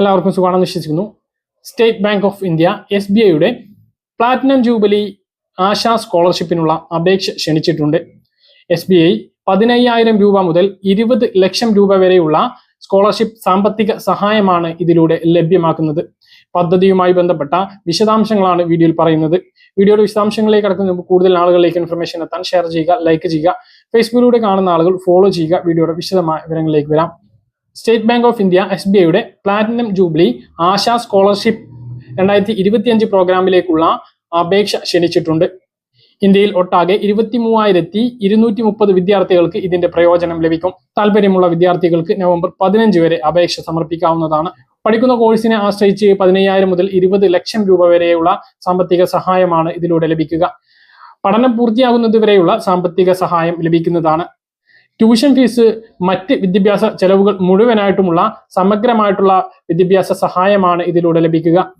എല്ലാവർക്കും സുഖമാണെന്ന് വിശ്വസിക്കുന്നു. State Bank of India S B ഐയുടെ പ്ലാറ്റിനം ജൂബിലി ആശാ സ്കോളർഷിപ്പിനുള്ള അപേക്ഷ ക്ഷണിച്ചിട്ടുണ്ട്. എസ് ബി ഐ പതിനയ്യായിരം രൂപ മുതൽ ഇരുപത് ലക്ഷം രൂപ വരെയുള്ള സ്കോളർഷിപ്പ് സാമ്പത്തിക സഹായമാണ് ഇതിലൂടെ ലഭ്യമാക്കുന്നത്. പദ്ധതിയുമായി ബന്ധപ്പെട്ട വിശദാംശങ്ങളാണ് വീഡിയോയിൽ പറയുന്നത്. വീഡിയോയുടെ വിശദാംശങ്ങളിലേക്ക് കടക്കുന്ന കൂടുതൽ ആളുകളിലേക്ക് ഇൻഫർമേഷൻ എത്താൻ ഷെയർ ചെയ്യുക ലൈക്ക് ചെയ്യുക. ഫേസ്ബുക്കിലൂടെ കാണുന്ന ആളുകൾ ഫോളോ ചെയ്യുക. വീഡിയോയുടെ വിശദമായ വിവരങ്ങളിലേക്ക് വരാം. State Bank of India S B ഐയുടെ പ്ലാറ്റിനം ജൂബിലി ആശാ സ്കോളർഷിപ്പ് രണ്ടായിരത്തി ഇരുപത്തിയഞ്ച് പ്രോഗ്രാമിലേക്കുള്ള അപേക്ഷ ക്ഷണിച്ചിട്ടുണ്ട്. ഇന്ത്യയിൽ ഒട്ടാകെ ഇരുപത്തി മൂവായിരത്തി ഇരുന്നൂറ്റി മുപ്പത് വിദ്യാർത്ഥികൾക്ക് ഇതിന്റെ പ്രയോജനം ലഭിക്കും. താല്പര്യമുള്ള വിദ്യാർത്ഥികൾക്ക് നവംബർ പതിനഞ്ച് വരെ അപേക്ഷ സമർപ്പിക്കാവുന്നതാണ്. പഠിക്കുന്ന കോഴ്സിനെ ആശ്രയിച്ച് പതിനയ്യായിരം മുതൽ ഇരുപത് ലക്ഷം രൂപ വരെയുള്ള സാമ്പത്തിക സഹായമാണ് ഇതിലൂടെ ലഭിക്കുക. പഠനം പൂർത്തിയാകുന്നതുവരെയുള്ള സാമ്പത്തിക സഹായം ലഭിക്കുന്നതാണ്. ട്യൂഷൻ ഫീസ് മറ്റ് വിദ്യാഭ്യാസ ചെലവുകൾ മുഴുവനായിട്ടുമുള്ള സമഗ്രമായിട്ടുള്ള വിദ്യാഭ്യാസ സഹായമാണ് ഇതിലൂടെ ലഭിക്കുക.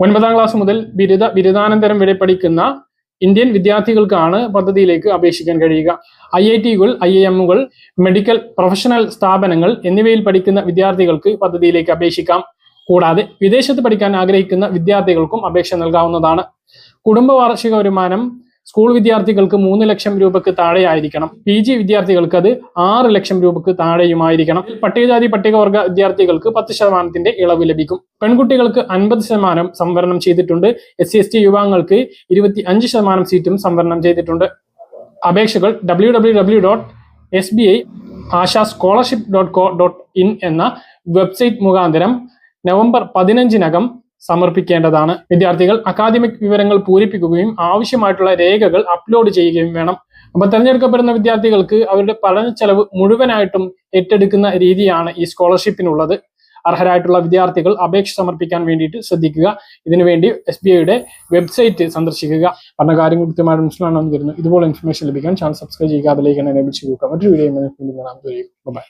ഒൻപതാം ക്ലാസ് മുതൽ ബിരുദ ബിരുദാനന്തരം വരെ പഠിക്കുന്ന ഇന്ത്യൻ വിദ്യാർത്ഥികൾക്കാണ് പദ്ധതിയിലേക്ക് അപേക്ഷിക്കാൻ കഴിയുക. ഐ ഐ ടികൾ ഐ ഐ എമ്മുകൾ മെഡിക്കൽ പ്രൊഫഷണൽ സ്ഥാപനങ്ങൾ എന്നിവയിൽ പഠിക്കുന്ന വിദ്യാർത്ഥികൾക്ക് പദ്ധതിയിലേക്ക് അപേക്ഷിക്കാം. കൂടാതെ വിദേശത്ത് പഠിക്കാൻ ആഗ്രഹിക്കുന്ന വിദ്യാർത്ഥികൾക്കും അപേക്ഷ നൽകാവുന്നതാണ്. കുടുംബ വാർഷിക വരുമാനം സ്കൂൾ വിദ്യാർത്ഥികൾക്ക് മൂന്ന് ലക്ഷം രൂപക്ക് താഴെയായിരിക്കണം. പി ജി വിദ്യാർത്ഥികൾക്ക് അത് ആറ് ലക്ഷം രൂപക്ക് താഴെയുമായിരിക്കണം. പട്ടികജാതി പട്ടികവർഗ വിദ്യാർത്ഥികൾക്ക് പത്ത് ശതമാനത്തിന്റെ ഇളവ് ലഭിക്കും. പെൺകുട്ടികൾക്ക് അൻപത് ശതമാനം സംവരണം ചെയ്തിട്ടുണ്ട്. എസ് സി എസ് ടി യുവാങ്ങൾക്ക് ഇരുപത്തി അഞ്ച് ശതമാനം സീറ്റും സംവരണം ചെയ്തിട്ടുണ്ട്. അപേക്ഷകൾ W W W dot S B I Asha scholarship dot co dot in എന്ന വെബ്സൈറ്റ് മുഖാന്തരം നവംബർ പതിനഞ്ചിനകം സമർപ്പിക്കേണ്ടതാണ്. വിദ്യാർത്ഥികൾ അക്കാദമിക് വിവരങ്ങൾ പൂരിപ്പിക്കുകയും ആവശ്യമായിട്ടുള്ള രേഖകൾ അപ്ലോഡ് ചെയ്യുകയും വേണം. അപ്പൊ തെരഞ്ഞെടുക്കപ്പെടുന്ന വിദ്യാർത്ഥികൾക്ക് അവരുടെ പഠന ചെലവ് മുഴുവനായിട്ടും ഏറ്റെടുക്കുന്ന രീതിയാണ് ഈ സ്കോളർഷിപ്പിനുള്ളത് അർഹരായിട്ടുള്ള വിദ്യാർത്ഥികൾ അപേക്ഷ സമർപ്പിക്കാൻ വേണ്ടിയിട്ട് ശ്രദ്ധിക്കുക. ഇതിനുവേണ്ടി എസ് ബി ഐയുടെ വെബ്സൈറ്റ് സന്ദർശിക്കുക. പറഞ്ഞ കാര്യം കൃത്യമായിട്ട് മനസ്സിലാണെന്ന് വരുന്നു ഇതുപോലെ ഇൻഫർമേഷൻ ലഭിക്കാൻ ചാനൽ സബ്സ്ക്രൈബ് ചെയ്യുക അതിലേക്ക് തന്നെ ലഭിച്ചു കൊടുക്കുക മറ്റൊരു വീഡിയോ ബൈ